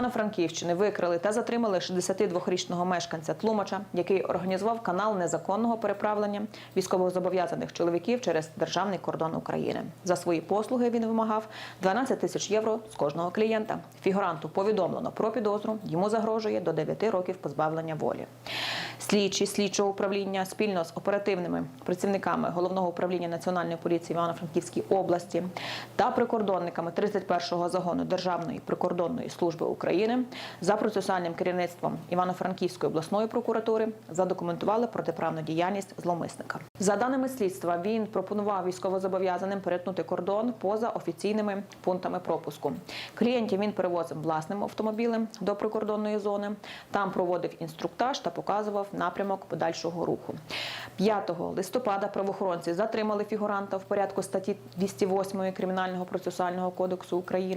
Івано-Франківщини викрили та затримали 62-річного мешканця Тлумача, який організував канал незаконного переправлення військовозобов'язаних чоловіків через державний кордон України. За свої послуги він вимагав 12 тисяч євро з кожного клієнта. Фігуранту повідомлено про підозру. Йому загрожує до 9 років позбавлення волі. Слідчі слідчого управління спільно з оперативними працівниками головного управління національної поліції Івано-Франківській області та прикордонниками 31-го загону Державної прикордонної служби України за процесуальним керівництвом Івано-Франківської обласної прокуратури задокументували протиправну діяльність зловмисника. За даними слідства, він пропонував військовозобов'язаним перетнути кордон поза офіційними пунктами пропуску. Клієнтів він перевозив власним автомобілем до прикордонної зони. Там проводив інструктаж та показував напрямок подальшого руху. 5 листопада правоохоронці затримали фігуранта в порядку статті 208 Кримінального процесуального кодексу України.